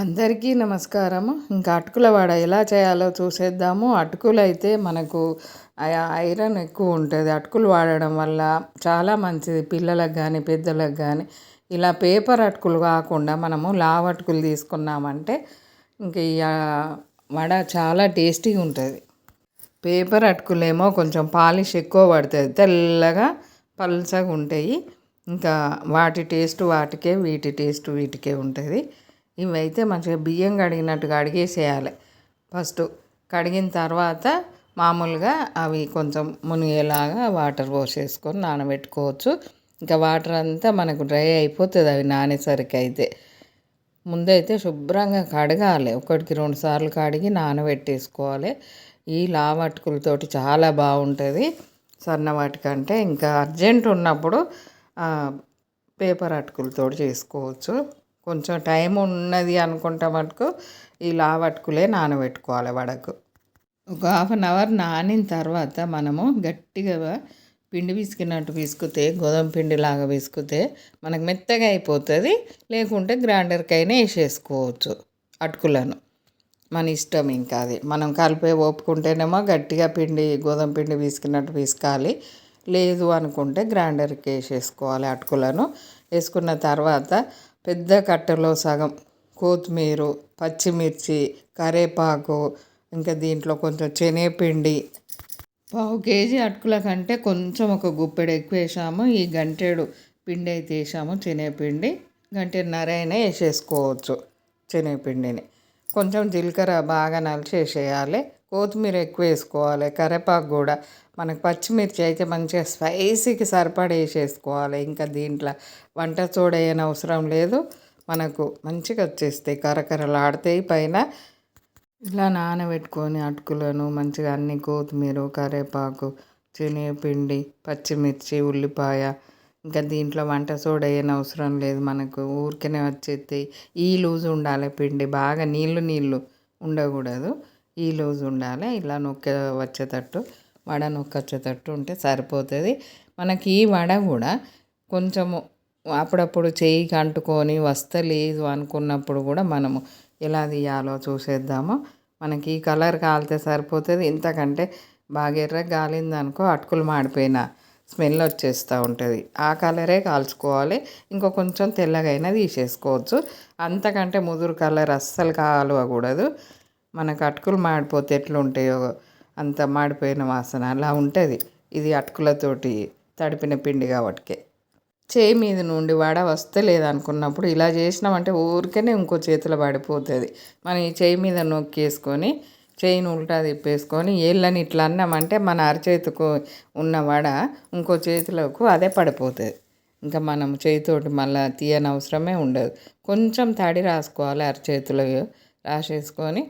అందరికీ నమస్కారం ఇంకా అటుకుల వడ ఎలా చేయాలో చూసేద్దాము. అటుకులు అయితే మనకు ఐరన్ ఎక్కువ ఉంటుంది. అటుకులు వాడడం వల్ల చాలా మంచిది. పిల్లలకు కానీ పెద్దలకు కానీ ఇలా పేపర్ అటుకులు కాకుండా మనము లావు అటుకులు తీసుకున్నామంటే ఇంక ఈ వడ చాలా టేస్టీగా ఉంటుంది. పేపర్ అటుకులేమో కొంచెం పాలిష్ ఎక్కువ పడుతుంది. తెల్లగా పల్చగా ఉంటాయి. ఇంకా వాటి టేస్ట్ వాటికే వీటి టేస్ట్ వీటికే ఉంటుంది. ఇవైతే మంచిగా బియ్యం కడిగినట్టుగా అడిగేసేయాలి. ఫస్ట్ కడిగిన తర్వాత మామూలుగా అవి కొంచెం మునిగేలాగా వాటర్ పోసేసుకొని నానబెట్టుకోవచ్చు. ఇంకా వాటర్ అంతా మనకు డ్రై అయిపోతుంది అవి నానేసరికి అయితే. ముందైతే శుభ్రంగా కడగాలి. ఒకటికి రెండు సార్లు కడిగి నానబెట్టేసుకోవాలి. ఈ లావటుకులతోటి చాలా బాగుంటుంది. సన్న వాటికంటే ఇంకా అర్జెంట్ ఉన్నప్పుడు పేపర్ అటుకులతో చేసుకోవచ్చు. కొంచెం టైం ఉన్నది అనుకుంటే మటుకు ఇలా లావటుకులే నానబెట్టుకోవాలి వడకు. ఒక హాఫ్ అన్ అవర్ నానిన తర్వాత మనము గట్టిగా పిండి పిసికినట్టు పిసుకుతే గోధుమ పిండి లాగా పిసుకుతే మనకు మెత్తగా అయిపోతుంది. లేకుంటే గ్రైండర్కైనా వేసేసుకోవచ్చు అటుకులను. మన ఇష్టం ఇంకా అది. మనం కలిపే ఒప్పుకుంటేనేమో గట్టిగా పిండి గోధుమ పిండి పిసికినట్టు పిసుకాలి లేదు అనుకుంటే గ్రైండర్కి వేసేసుకోవాలి అటుకులను. వేసుకున్న తర్వాత పెద్ద కట్టెలో సగం కొత్తిమీర పచ్చిమిర్చి కరేపాకు ఇంకా దీంట్లో కొంచెం శనగపిండి. పావు కేజీ అటుకుల కంటే కొంచెం ఒక గుప్పెడు ఎక్కువ వేసాము. ఈ గంటెడు పిండి అయితే వేసాము. శనగపిండి గంటెన్నర అయినా వేసేసుకోవచ్చు శనగపిండిని. కొంచెం జీలకర్ర బాగా నలిచి వేసేయాలి. కొత్తిమీర ఎక్కువ వేసుకోవాలి కరివేపాకు కూడా. మనకు పచ్చిమిర్చి అయితే మంచిగా స్పైసీకి సరిపడా వేసేసుకోవాలి ఇంకా దీంట్లో వంట చూడేయని అవసరం లేదు. మనకు మంచిగా వచ్చేస్తాయి కరకరలాడతాయి. పైన ఇలా నానబెట్టుకొని అటుకులను మంచిగా అన్ని కొత్తిమీర కరివేపాకు శనగపిండి పచ్చిమిర్చి ఉల్లిపాయ ఇంకా దీంట్లో వంట సోడా అవసరం లేదు. మనకు ఊరికనే వచ్చేస్తాయి. ఈ లూజ్ ఉండాలి పిండి బాగా నీళ్ళు నీళ్ళు ఉండకూడదు. ఈ లూజ్ ఉండాలి. ఇలా నొక్క వచ్చేటట్టు వడ నొక్క వచ్చేటట్టు ఉంటే సరిపోతుంది. మనకి ఈ వడ కూడా కొంచెము అప్పుడప్పుడు చేయికి అంటుకొని వస్తలేదు అనుకున్నప్పుడు కూడా మనము ఎలా తీయాలో చూసేద్దాము. మనకి ఈ కలర్ కాలితే సరిపోతుంది. ఇంతకంటే బాగా ఎర్ర కాలిందనుకో అటుకులు మాడిపోయిన స్మెల్ వచ్చేస్తూ ఉంటుంది. ఆ కలరే కాల్చుకోవాలి. ఇంకో కొంచెం తెల్లగైనా తీసేసుకోవచ్చు. అంతకంటే ముదురు కలర్ అస్సలు కాలవకూడదు. మనకు అటుకులు మాడిపోతే ఎట్లుంటాయో అంత మాడిపోయిన వాసన అలా ఉంటుంది. ఇది అటుకులతోటి తడిపిన పిండి కాబట్టికే. చేయి మీద నుండి వడ వస్తే లేదనుకున్నప్పుడు ఇలా చేసినామంటే ఊరికనే ఇంకో చేతిలో పడిపోతుంది. మనం ఈ చేయి మీద నొక్కేసుకొని చేయిని ఉల్టా తిప్పేసుకొని ఏళ్ళని ఇట్లా అన్నామంటే మన అరచేతికు ఉన్న వడ ఇంకో చేతిలోకి అదే పడిపోతుంది. ఇంకా మనం చేతితోటి మళ్ళీ తీయని అవసరమే ఉండదు. కొంచెం తడి రాసుకోవాలి అరచేతిలో రాసేసుకొని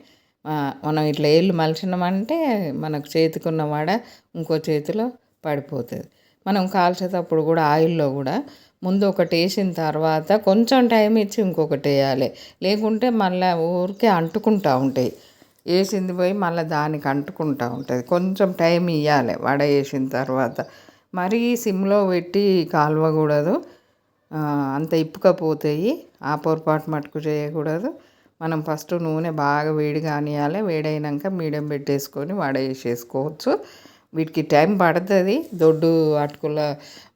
మనం ఇట్లా ఏళ్ళు మలిచినామంటే మనకు చేతికున్న వడ ఇంకో చేతిలో పడిపోతుంది. మనం కాల్చేటప్పుడు కూడా ఆయిల్లో కూడా ముందు ఒకటి వేసిన తర్వాత కొంచెం టైం ఇచ్చి ఇంకొకటి వేయాలి. లేకుంటే మళ్ళీ ఊరికే అంటుకుంటూ ఉంటాయి. వేసింది పోయి మళ్ళీ దానికి అంటుకుంటూ ఉంటుంది కొంచెం టైం ఇవ్వాలి వడ వేసిన తర్వాత. మరీ సిమ్లో పెట్టి కాలవకూడదు. అంత ఇప్పుకపోతాయి. ఆ పొరపాటు మటుకు చేయకూడదు. మనం ఫస్ట్ నూనె బాగా వేడి కానియాలి. వేడైనాక మీడియం పెట్టేసుకొని వడ వేసేసుకోవచ్చు వీటికి టైం పడుతుంది. దొడ్డు అటుకుల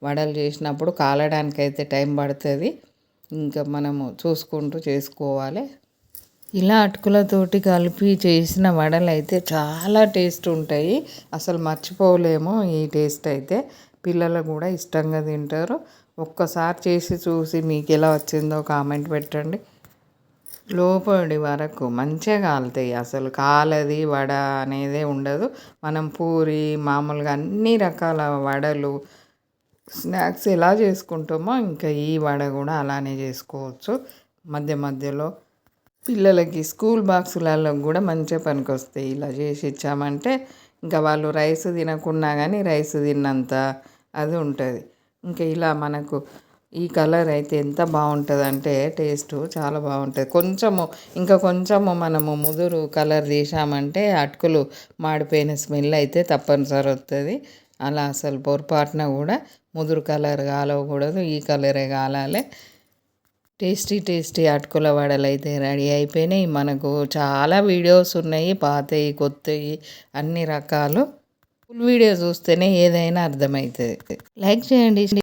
వడలు చేసినప్పుడు కాలడానికి అయితే టైం పడుతుంది. ఇంకా మనము చూసుకుంటూ చేసుకోవాలి. ఇలా అటుకులతోటి కలిపి చేసిన వడలు అయితే చాలా టేస్ట్ ఉంటాయి. అసలు మర్చిపోలేము ఈ టేస్ట్ అయితే. పిల్లలు కూడా ఇష్టంగా తింటారు. ఒక్కసారి చేసి చూసి మీకు ఎలా వచ్చిందో కామెంట్ పెట్టండి. లోపడి వరకు మంచిగా కాలుతాయి. అసలు కాలది వడ అనేదే ఉండదు. మనం పూరి మామూలుగా అన్ని రకాల వడలు స్నాక్స్ ఎలా చేసుకుంటామో ఇంకా ఈ వడ కూడా అలానే చేసుకోవచ్చు. మధ్య మధ్యలో పిల్లలకి స్కూల్ బాక్సులలో కూడా మంచిగా పనికొస్తాయి. ఇలా చేసి ఇచ్చామంటే ఇంకా వాళ్ళు రైస్ తినకున్నా కానీ రైస్ తిన్నంత అది ఉంటుంది. ఇంకా ఇలా మనకు ఈ కలర్ అయితే ఎంత బాగుంటుందంటే టేస్ట్ చాలా బాగుంటుంది. కొంచెము ఇంకా కొంచెము మనము ముదురు కలర్ తీసామంటే అటుకులు మాడిపోయిన స్మెల్ అయితే తప్పనిసరి వస్తుంది అలా అసలు పొరపాటున కూడా ముదురు కలర్ కాలవకూడదు ఈ కలరే కాలాలి. టేస్టీ టేస్టీ అటుకుల వడలు అయితే రెడీ అయిపోయినాయి. మనకు చాలా వీడియోస్ ఉన్నాయి పాతవి కొత్తవి అన్ని రకాలు. ఫుల్ వీడియో చూస్తేనే ఏదైనా అర్థమవుతుంది లైక్ చేయండి.